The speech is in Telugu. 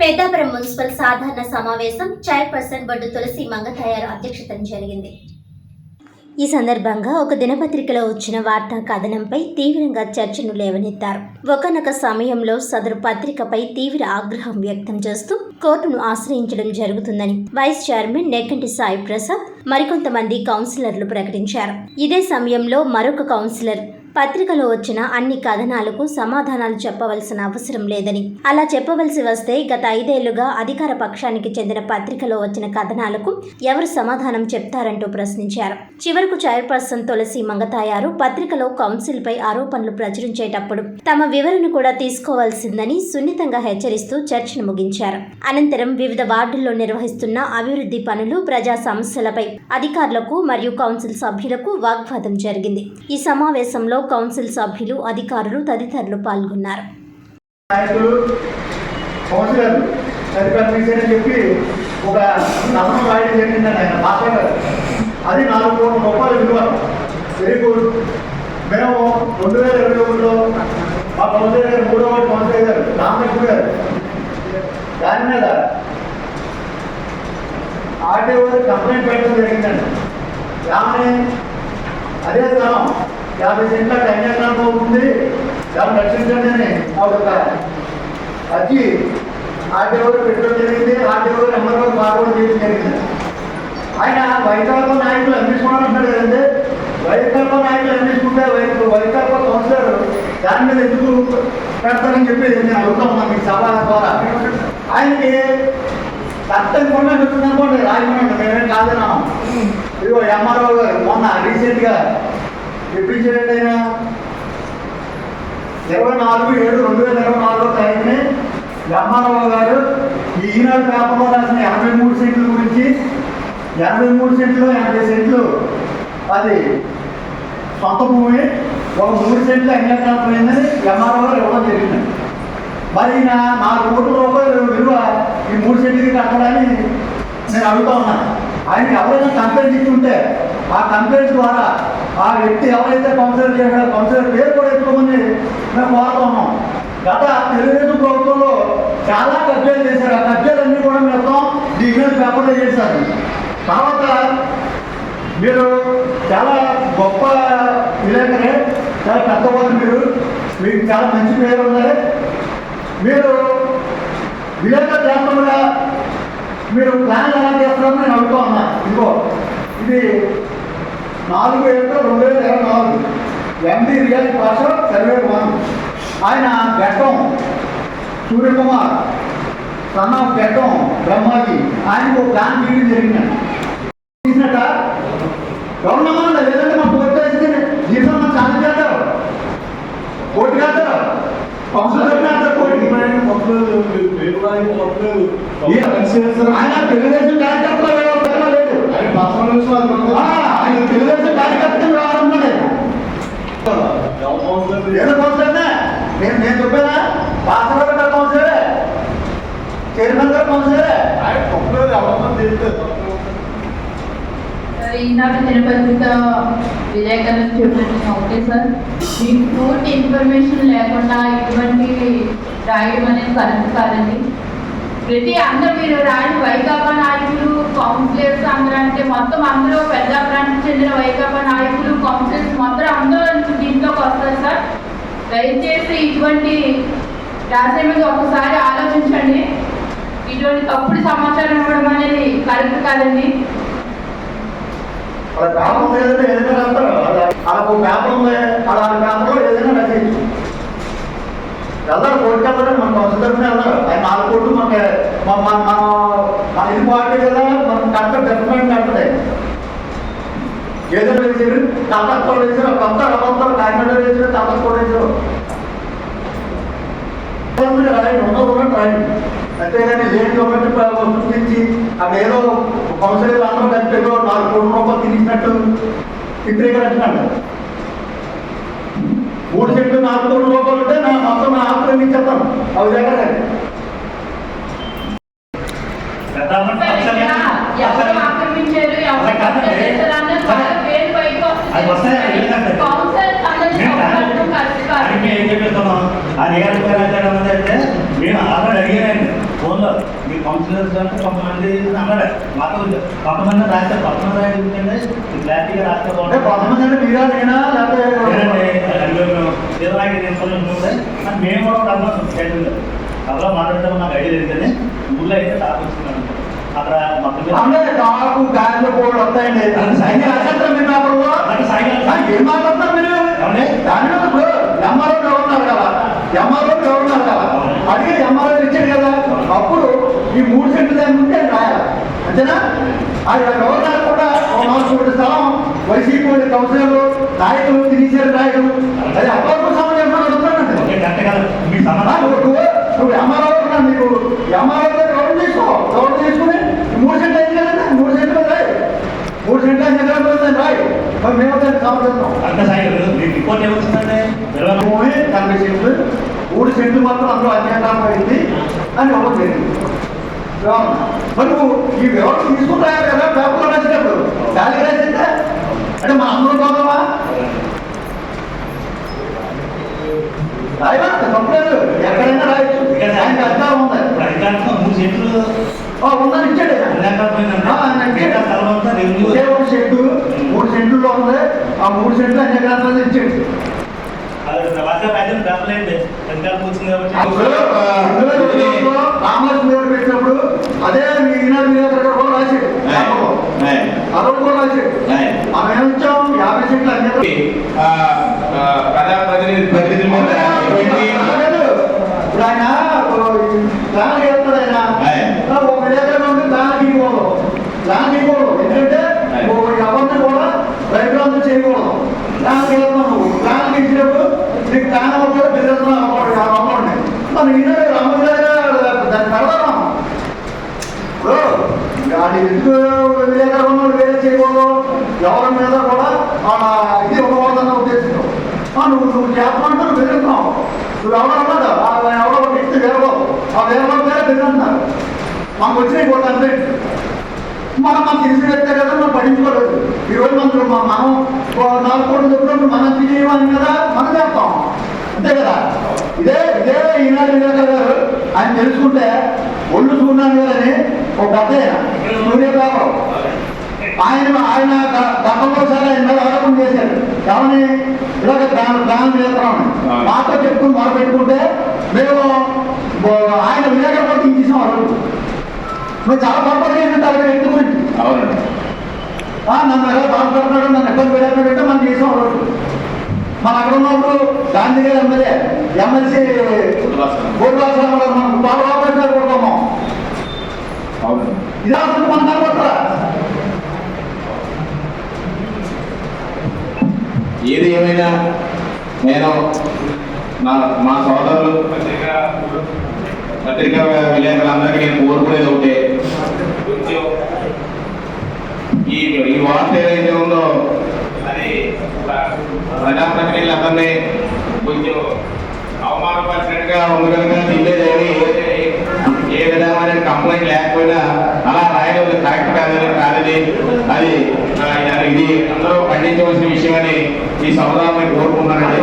పెద్దాపురం మున్సిపల్ సాధారణ సమావేశం చైర్పర్సన్ బొడ్డు తులసి మంగతయారు అధ్యక్షతన జరిగింది. ఈ సందర్భంగా ఒక దినపత్రికలో వచ్చిన వార్తా కథనంపై తీవ్రంగా చర్చను లేవనెత్తారు. ఒకనొక సమయంలో సదరు పత్రికపై తీవ్ర ఆగ్రహం వ్యక్తం చేస్తూ కోర్టును ఆశ్రయించడం జరుగుతుందని వైస్ చైర్మన్ నెక్కంటి సాయి ప్రసాద్ మరికొంతమంది కౌన్సిలర్లు ప్రకటించారు. ఇదే సమయంలో మరొక కౌన్సిలర్ పత్రికలో వచ్చిన అన్ని కథనాలకు సమాధానాలు చెప్పవలసిన అవసరం లేదని. అలా చెప్పవలసి వస్తే గత ఐదేళ్ళుగా అధికార పక్షానికి చెందిన పత్రికలో వచ్చిన కథనాలకు ఎవరు సమాధానం చెప్తారంటూ ప్రశ్నించారు. చివరకు చైర్పర్సన్ తులసి మంగతాయారు పత్రికలో కౌన్సిల్పై ఆరోపణలు ప్రచురించేటప్పుడు తమ వివరణ కూడా తీసుకోవాల్సిందని సున్నితంగా హెచ్చరిస్తూ చర్చను ముగించారు. అనంతరం వివిధ వార్డుల్లో నిర్వహిస్తున్న అభివృద్ధి పనులు ప్రజా సమస్యలపై అధికారులకు మరియు కౌన్సిల్ సభ్యులకు వాగ్వాదం జరిగింది. ఈ సమావేశంలో కౌన్సిల్ సభ్యులు అధికారులు తదితరులు పాల్గొన్నారు. అది నాలుగు కోట్ల రూపాయల విలువ. వెరీ గుడ్ మేము రెండు వేల ఇరవై ఒకటిలో మా కౌన్సిలర్ గారు మూడో వాటి కౌన్సిలర్ గారు రామలక్ష్మి గారు. దాని మీద ఆర్టీఓ కంప్లైంట్ పెట్టడం జరిగిందండి. ఏమని అదే స్థలం యాభై సెంట్ల కన్యాకుమారి ఉంటుంది దాన్ని రక్షించండి అని ఒక అర్జీ ఆర్టీఓ పెట్టడం జరిగింది. ఆర్టీఓ నెంబర్ వన్ ఫార్వర్డ్ చేయడం జరిగింది. ఆయన వైకాపా నాయకులు అందించుకోవాలంటున్నాడు కదండి. వైకాపా నాయకులు అందించుకుంటే వై- వైకాపా కౌన్సిలర్ దాని మీద ఎందుకు పెడతారని చెప్పి నేను అడుగుతాను. మీకు సభ ద్వారా. ఆయనకి చట్టం కూడా చెప్తుందనుకోండి రాజమండ్రి మేమేం కాదన్నాం ఇదిగో ఎంఆర్ఓ గారు మొన్న రీసెంట్గా చెప్పించాడండి అయినా ఇరవై నాలుగు ఏడు రెండు వేల ఇరవై నాలుగులో తారీఖుని బ్రహ్మారావు గారు ఈ ఈనాడు పేపర్లో రాసిన ఎనభై మూడు సెంట్ల గురించి ఎనభై మూడు సెంట్లు ఎనభై సెంట్లు. అది సొంత భూమి ఒక మూడు సెంట్లు అంగీకారమైందని ఎంఆర్ఓ గారు ఇవ్వడం జరిగింది. మరి నా నాలుగు కోట్ల రూపాయలు విలువ ఈ మూడు సెంట్లకి కట్టడాన్ని నేను అడుగుతా ఉన్నాను ఆయనకి ఎవరైనా కంప్లైంట్ ఉంటే ఆ కంప్లైంట్ ద్వారా ఆ వ్యక్తి ఎవరైతే కౌన్సిలర్ చేశాడో కౌన్సిలర్ పేరు కూడా ఎత్తుకోమని మేము కోరుతా ఉన్నాం గత తెలుగుదేశం ప్రభుత్వంలో చాలా కబ్జాలు చేశారు. ఆ కబ్జాలన్నీ కూడా మొత్తం ఈ పేపర్లో చేశారు తర్వాత మీరు చాలా గొప్ప విలేకరే చాలా పెద్దవాళ్ళు మీరు. మీకు చాలా మంచి పేరు ఉన్నాయి. మీరు విలేకరు చేస్తుండగా మీరు ప్లాన్ ఎలా చేస్తున్నారో నేను అడుగుతా ఉన్నా. ఇదిగో ఇది నాలుగు ఏడు రెండు వేల ఇరవై నాలుగు ఎండి రియాలిటీ భాష సర్వే వన్ ఆయన గడ్డం సూర్యకుమార్ సన్ ఆఫ్ గడ్డం బ్రహ్మాజీ. ఆయనకు ప్లాన్ తీయడం జరిగిందండి తీసినట్ట? గవర్నమెంట్ లేదంటే మా కోర్టు వేస్తే మనం చాలా చేస్తారు. కోర్టు కాస్తారు. కౌన్సిల్ పెట్టినారు కోర్టుకి ఆయన తెలుగుదేశం కార్యకర్తలు లేదు ఆయన తెలుగుదేశం కార్యకర్తలు రావాలన్నది ఏదో కౌన్సిలర్నే? నేను నేను చెప్పానా? పాస్టర్ గారు కౌన్సిలరే? చైర్మన్ గారు కౌన్సిలరే? ఈనాడు చెప్పిన ఒకటే సార్. మీకు పూర్తి ఇన్ఫర్మేషన్ లేకుండా ఇటువంటి రాయడం అనేది కరెక్ట్ కాదండి. ప్రతి అందరూ మీరు రాని వైకాపా నాయకులు కౌన్సిలర్స్ అందరూ అంటే మొత్తం అందరూ పెద్ద ప్రాంతం చెందిన వైకాపా నాయకులు కౌన్సిల్స్ మొత్తం అందరూ దీంట్లోకి వస్తారు సార్. దయచేసి ఇటువంటి రాసే మీద ఒకసారి ఆలోచించండి. ఇటువంటి తప్పుడు సమాచారం ఇవ్వడం అనేది కరెక్ట్ కాదండి. అలా పేపర్ ఉంది కోర్టుకి వెళ్తారు మన కౌన్సిల్ తరఫున వెళ్తారు ఆయన నాలుగు కోట్లు మనకి మన మన మన ఇది పార్టీ కదా మనం కరెక్ట్ డెవలప్మెంట్ కరెక్ట్ ఏదో వేసారు కలకత్తా వేసారు కొత్త రవంతారు కాకినాడ వేసారు కలకత్తా వేసారు రాయండి ఉన్నది ఉన్నట్టు రాయండి అంతేగాని లేని ఒకటి సృష్టించి అక్కడ ఏదో కౌన్సిలర్ అందరూ కలిపి నాలుగు కోట్ల రూపాయలు తిరిగినట్టు చిత్రీకరించినట్టు మూడు సెంట్లు నాలుగు కోట్ల రూపాయలు ఉంటే నా మొత్తం నా ఆస్తులు అవి దగ్గర ఎవరు ఆక్రమించారు ఎవరు కబ్జా చేశారు అన్నది వాళ్ళ పేరు బయటకు అది వస్తాయి, అది వస్తుంది. ఎందుకంటే? కౌన్సిలర్ అందరినీ మేము కాదు. దానికి ఏం చెప్పేస్తున్నాం ఆ నిఘా అంటే మేము ఆల్రెడీ అడిగానండి ఫోన్లో మీ కౌన్సిలర్స్ అంటే కొంతమంది అన్నాడు మాతో కొంతమంది రాశారు కొంతమంది రాయడం ఎందుకంటే క్లారిటీగా రాస్తే బాగుంటుంది. కొంతమంది అంటే మీరా నేనా లేకపోతే మేము. కూడా ఒక అర్థం చేయండి అలా మాట్లాడటం నాకు ఐడియా లేదు కానీ ఊళ్ళో అయితే వచ్చింది అక్కడ మొత్తం కాకు గాలిలో కూడా వస్తాయండి. అన్ని అసత్రం ఏం మాట్లాడుతున్నారు మీరు? ఏమండి? దాని మీద ఇప్పుడు ఎంఆర్ఓ ఎవరున్నారు కదా. ఎంఆర్ఓ ఎవరున్నారు కదా. అడిగి ఎంఆర్ఓ ఇచ్చాడు కదా. అప్పుడు ఈ మూడు సెంట్లు దాని ఉంటే రాయాలి. అంతేనా? అది గవర్నర్ కూడా ఒక స్థలం వైసీపీ కౌన్సిలర్లు నాయకులు తిరిగిసారు నాయకులు. అది అప్పటికి సమాజం అడుగుతానండి ఓకే కరెక్ట్ కదా మీ ఆ, సమాధానం నువ్వు నువ్వు- నువ్వు ఎంఆర్ఓ ఉన్నావు నీకు ఎంఆర్ఓ గౌరవం తీసుకో గౌరవం తీసుకుని ఈ మూడు సెంట్లు అయింది కదండి మూడు సెంట్లు రాయి మూడు సెంట్లు అయింది కదా రాయి మరి మేము దాన్ని సమర్థిస్తాం అంత సాయంకాలం మీ రిపోర్ట్ ఏమొచ్చిందంటే? ఇరవై నలభై సెంట్లు మూడు సెంట్లు మాత్రం అందులో అన్యాయం అయింది. అని ఒకటి జరిగింది. మరి ఈ వివరణ తీసుకుంటాయా కదా పేపర్లో రాసినప్పుడు గాలి రాసిందా? అంటే మా అందరూ పోదామా రాయమా తప్పలేదు. ఎక్కడైనా రాయొచ్చు ఆయనకి అధికారం ఉంది ఇప్పుడు అధికారంలో మూడు సెంట్లు ఆ, ఉందని ఇచ్చాడు ఆయన. లేకపోయిందంటే ఆ, ఆయన మిగతా ఇచ్చాడు. స్థలం అంతా రెవెన్యూ ఒకే ఒక సెంటు మూడు సెంట్లో ఉంది ఆ మూడు సెంట్లు అన్ని గ్రంథాలు ఇచ్చాడు రామలక్ష్మి గారు పెట్టినప్పుడు అదే మీ ఈనాడు మీ దగ్గర కూడా రాశాడు. పేపర్లో. అదొక కూడా రాశాడు. మనం ఏమిచ్చాం యాభై సెంట్లు అన్ని ఆ, ఆ, ప్రజాప్రతినిధి ప్రతినిధుల మీద ఎటువంటి ఇప్పుడు ఆయన. ఒక విలేకరు ఇవ్వకూడదు ప్లాన్ ఇవ్వకూడదు ఎందుకంటే ఆయ్. ఎవరిని కూడా రైతులందరూ చేయకూడదు ప్లాన్ చేస్తాం నువ్వు ప్లాన్ ఇచ్చినప్పుడు నీకు ప్లాన్ అవ్వకూడదు బెదిరిస్తున్నావు అవ్వకూడదు అవ్వండి మన ఈనాడు రామగారు దాన్ని పెడదాం కానీ ఎందుకు విలేకరు వేరే చేయకూడదు ఎవరి మీద కూడా ఇది ఉండకూడదన్న ఉద్దేశంతో నువ్వు నువ్వు చేస్తామంటే నువ్వు బెదిరిస్తున్నావు నువ్వు ఎవరో ఉన్నాడు ఎవరో ఒక వ్యక్తి వేరో. ఆ వేరే పేరే బెదిరిస్తున్నారు మాకు వచ్చినాయి కూడా అంతే మనం మనం తెలిసిన వ్యక్తే కదా మనం పడించుకోలేదు ఈరోజు మనం మనం నాలుగు కోట్లు చెప్పినప్పుడు మనం చేయమని కదా మనం చేస్తాం. అంతే కదా? ఇదే ఇదే ఈనాడు వివేకర్ గారు ఆయన తెలుసుకుంటే ఒళ్ళు చూడాలి గారని ఒక పెద్ద ఆయన, సూర్య పేపర్ ఆయన ఆయన గ- గతంలో సరే ఆయన మీద ఆరోపణ చేశారు ఏమని? ఇలాగ ప్రాణం చేస్తున్నామని అవును. మాతో చెప్పుకుని పెట్టుకుంటే మేము ఆయన తీసేసాం ఆ రోజు నువ్వు చాలా గురించి. అవునండి. ఆ, నన్ను ఎలా బాధపడుతున్నాడు నన్ను ఇబ్బంది పెట్టాడంటే మనం చేసాం రోజు మన అక్కడ ఉన్నప్పుడు గాంధీ గారు ఎమ్మెల్యే ఎమ్మెల్సీ గోపాలస్వామి గారు మనం బాగా బాగా కొడతాము. అవునండి. ఇది అసలు మనం కనబడతారా ఏది ఏమైనా నేను నా మా సోదరులు పత్రికా పత్రికా విలేకరులందరికీ నేను కోరుకునేది ఒకటే. కొంచెం ఈ ఈ వార్త ఏదైతే ఉందో అది ప్రజాప్రతినిధులందరినీ కొంచెం అవమానపరిచినట్టుగా ఉంది కనుక అది ఇది అందరూ ఖండించవలసిన విషయం అని ఈ సముదాయాన్ని కోరుకున్నానండి